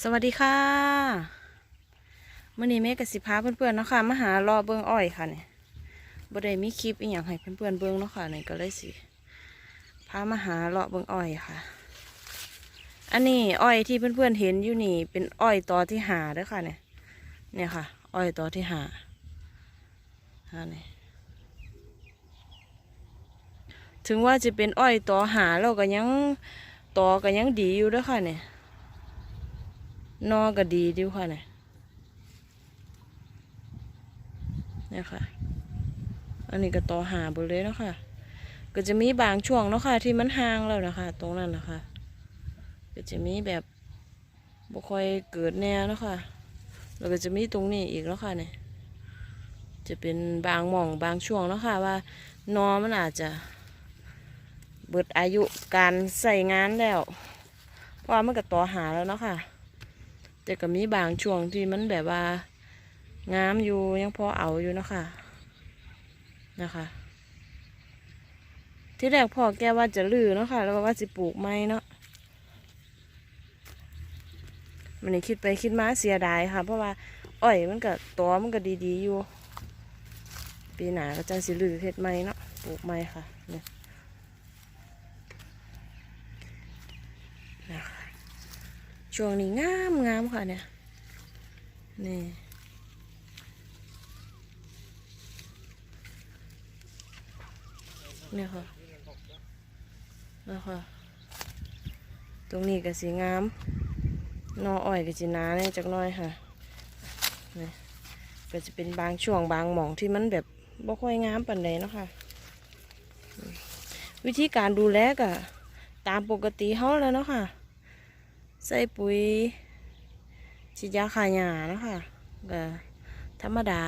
สวัสดีค่ะมื่อนี้แม่กับสิพาเพื่อนๆเนาะค่ะมาหารอเบิงอ้อยค่ะเนี่ยบ่ได้มีคลิปอีหยังให้เพื่อนๆเบิงเนาะค่ะเนี่ยก็เลยสิพามาหารอเบิงอ้อยค่ะ อันนี้อ้อยที่เพื่อนๆเห็นอยู่นี่ เป็นอ้อยตอที่หาด้อค่ะเนี่ยเนี่ยค่ะ อ้อยตอที่หาฮะเนี่ยถึงว่าจะเป็นอ้อยตอหาแล้วก็ยังตอก็ยังดีอยู่ด้อค่ะเนี่ย นอก็ดีดิวค่ะเนี่ยนี่ค่ะ อันนี้ก็ต่อหาบดเลยเนาะค่ะ ก็จะมีบางช่วงเนาะค่ะ ที่มันห่างแล้วนะคะ ตรงนั้นนะคะ ก็จะมีแบบบ่ค่อยเกิดแน่เนาะค่ะ แล้วก็จะมีตรงนี้อีกเนาะค่ะเนี่ยจะเป็นบางหม่องบางช่วงเนาะค่ะว่านอมันอาจจะ เบิดอายุการใส่งานแล้ว เพราะว่ามันก็ต่อหาแล้วเนาะค่ะ แต่ก็มีบางช่วงที่มันแบบว่างามอยู่ยังพอเอาอยู่นะคะนะคะ ที่แรกพ่อแกว่าจะลือเนาะค่ะแล้วก็ว่าสิปลูกไม้เนาะมันนี่คิดไปคิดมาเสียดายค่ะ เพราะว่าอ้อยมันก็ตัวมันก็ดีๆอยู่ ปีหนาก็จะสิลือเฮ็ดไม้เนาะปลูกไม้ค่ะเนี่ยนะคะ ช่วงนี้งามงามค่ะเนี่ยนี่เนี่ยค่ะแล้วค่ะ ตรงนี้ก็สีงาม นออ้อยก็สีหนาเนี่ยจักน้อยค่ะนี่ก็จะเป็นบางช่วงบางหม่องที่มันแบบบ่ค่อยงามปานใดเนาะค่ะ วิธีการดูแลก็ตามปกติเขาแล้วเนาะค่ะ ใส่ปุ๋ยฉีดยาฆ่าหญ้านะคะก็ธรรมดา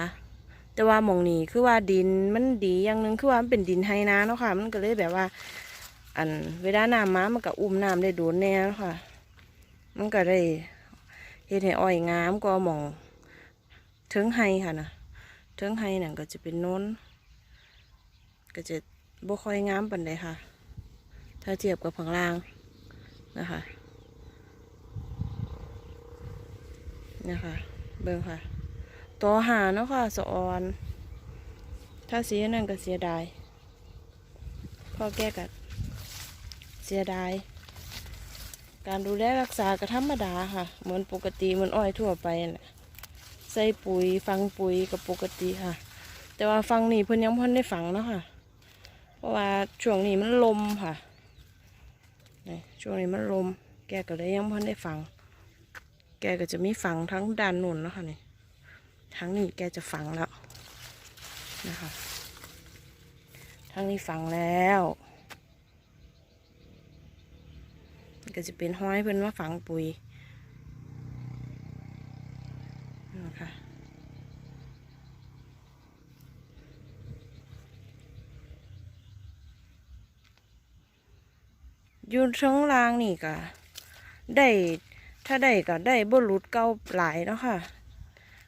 แต่ว่าหมองนี้คือว่าดินมันดีอย่างหนึงคือว่ามันเป็นดินไฮนาเนาะค่ะ มันก็เลยแบบว่า อันเวลาน้ำมามันก็อุ้มน้ำได้โดนแน่เนาะค่ะ มันก็ได้เฮ็ดให้อ้อยงามก็หมองเทิงไฮค่ะนะเทิงไฮนั่นก็จะเป็นโน้น ก็จะบ่ค่อยงามปานใดค่ะ ถ้าเทียบกับผังล่างนะคะ นะคะ เบิ่งค่ะ ต่อหาเนาะค่ะสะออน ถ้าเสียนั่นก็เสียดายพ่อแก้กัดเสียดาย การดูแลรักษาก็ธรรมดาค่ะ เหมือนปกติเหมือนอ้อยทั่วไปนั่นแหละใส่ปุ๋ยฟังปุ๋ยกับปกติค่ะ แต่ว่าฟังนี่เพิ่นยังเพิ่นได้ฝังเนาะค่ะ เพราะว่าช่วงนี้มันลมค่ะช่วงนี้มันลม แกก็เลยยังเพิ่นได้ฝัง แกก็จะมีฝังทั้งด้านนุ่นนะค่ะนี่ทั้งนี้แกจะฝังแล้วนะคะทั้งนี้ฝังแล้วก็จะเป็นห้อยเพิ่อนว่าฝังปุ๋ยนะคะยูนช่องลางนี่ก็ได้ ถ้าได้ก็ได้บ่หลุดเก่าหลายเนาะค่ะ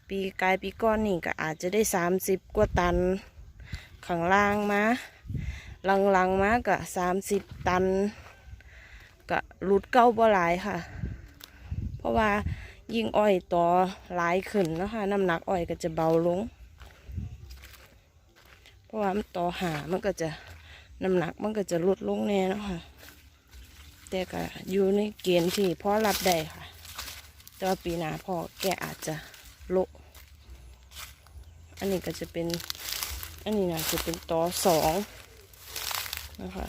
ปีกายปีก้อนนี่ก็อาจจะได้สามสิบกว่าตันข้างล่างมาหลังๆมาก็สามสิบตันก็หลุดเก่าบ่หลายค่ะ เพราะว่ายิ่งอ้อยต่อหลายขึ้นนะคะน้ำหนักอ้อยก็จะเบาลง เพราะว่ามันต่อหามันก็จะน้ำหนักมันก็จะลดลงแน่นะค่ะ แต่ก็อยู่ในเกณฑ์ที่พ่อรับได้ค่ะ แต่ว่าปีหน้าพ่อแกอาจจะโละอันนี้ก็จะเป็น อันนี้นะจะเป็นต่อสองนะคะ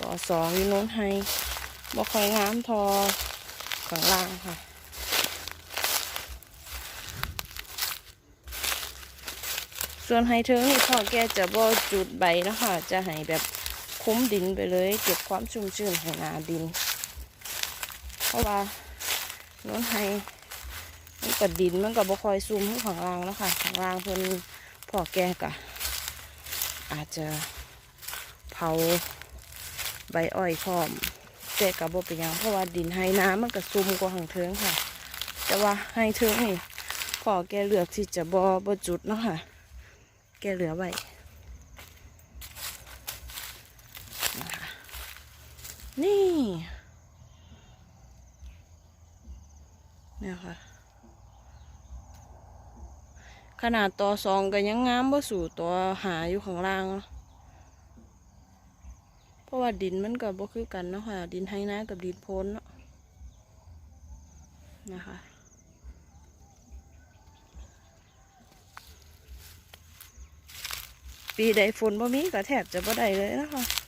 ต่อสองอยู่โน้นให้บ่ค่อยงามทอข้างล่างค่ะส่วนไฮเทิงนี่พ่อแกจะบ่จุดใบนะคะจะให้แบบ คุ้มดินไปเลย เก็บความชุ่มชื้นให้หนาดิน เพราะว่าน้นไฮมันกับดินมันกับบ่คอยซุ่มให้ข้างล่างเนาะคะข้างล่างเพิ่นพ่อแกกะ อาจจะเผาใบอ้อยพร้อมแต่กับบ่เป็นยังเพราะว่าดินไฮน้ำมันก็ซุ่มกว่าข้างเทิงค่ะ แต่ว่าไฮเทิงนี่พ่อแกเลือกที่จะบ่บ่จุดเนาะค่ะ แกเหลือไว้ นี่ เนี่ยค่ะ ขนาดตัวซองก็ยังงามบ่สู่ตัวหาอยู่ข้างล่าง เพราะว่าดินมันก็บ่คือกันเนาะค่ะ ดินไห้น้ากับดินพ้นเนาะนะคะปีใดฝนบ่มีก็แทบจะบ่ได้เลยนะคะ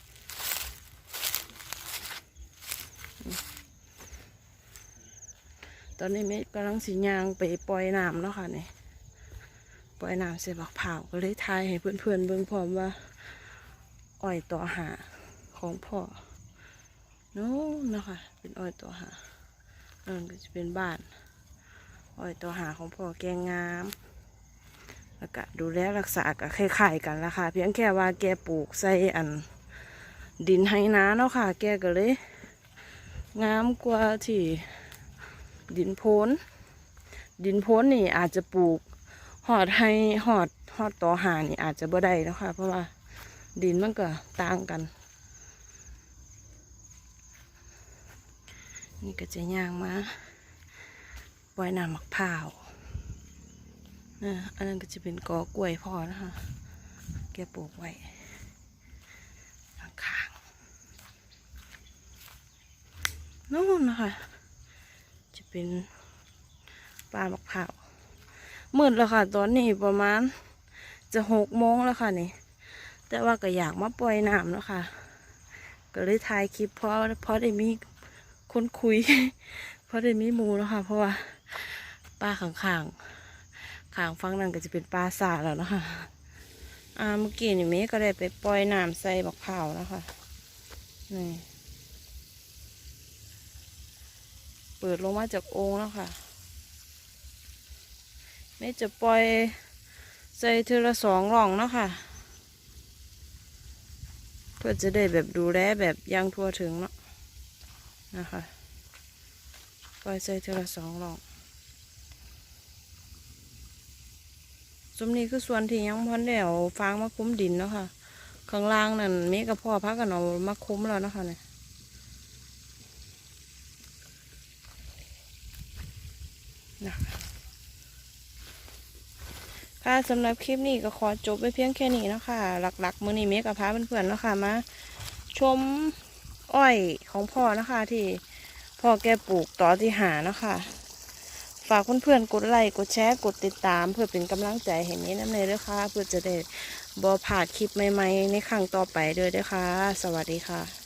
ตอนนี้เมฆกำลังสียางไปปล่อยน้ำเนาะค่ะนี่ปล่อยน้ำเสร็จบักเผาก็เลยทายให้เพื่อนๆเบิ่งพร้อมว่าอ้อยต่อหาของพ่อนู้นนะคะเป็นอ้อยต่อหานั่นก็จะเป็นบ้านอ้อยต่อหาของพ่อแกงงามแล้วก็ดูแลรักษาก็คล้ายๆกันละค่ะ เพียงแค่ว่าแกปลูกใส่อันดินไฮนาเนาะค่ะ แกก็เลย งามกว่าที่ ดินโพนดินโพนนี่อาจจะปลูกหอดให้หอดหอดต่อหานี่อาจจะบ่ได้แล้วค่ะเพราะว่าดินมันก็ต่างกัน นี่ก็จะย่างมาปล่อยน้ำมักพร้าวนะอันนั้นก็จะเป็นกอกล้วยพอนะคะแกปลูกไว้ข้างนู่นนะคะ เป็นปลามะพร้าวมืดแล้วค่ะ ตอนนี้ประมาณ จะหกโมงแล้วค่ะนี่ แต่ว่าก็อยากมาปล่อยน้ำแล้วค่ะ ก็เลยถ่ายคลิปเพราะเพราะได้มีคนคุย เพราะได้มีมูแล้วค่ะ เพราะว่าป้าข้างๆข้างฟังนั่นก็จะเป็นปลาสาแล้วนะคะอ่าเมื่อกี้นี่เมก็ได้ไปปล่อยน้ำใส่บักเผาวนะค่ะนี่ เปิดลงมาจากโอ่งแล้วค่ะเมย์จะปล่อยใส่เทอละสองหล่องนะค่ะ เพื่อจะได้แบบดูแลแบบยังทั่วถึงเนาะนะคะปล่อยใส่เทอละสองหล่องสมนี้คือส่วนที่ยังพันได้เอาฟางมาคุ้มดินเนาะค่ะข้างล่างนั่นเมกับพ่อพักกันเอามาคุ้มแล้วเนาะคะเนี่ย นะคะค่ะสำหรับคลิปนี้ก็ขอจบไปเพียงแค่นี้นะคะ หลักๆมือนี้เมกับพาเพื่อนๆนะคะมาชมอ้อยของพ่อนะคะที่พ่อแกปลูกต่อที่หาเนาะค่ะฝากเพื่อนๆกดไลค์กดแชร์กดติดตาม เพื่อเป็นกำลังใจให้เมน้ำในเด้อค่ะ เพื่อจะได้บอผ่าดคลิปใหม่ๆในครั้งต่อไปด้อเด้อค่ะ สวัสดีค่ะ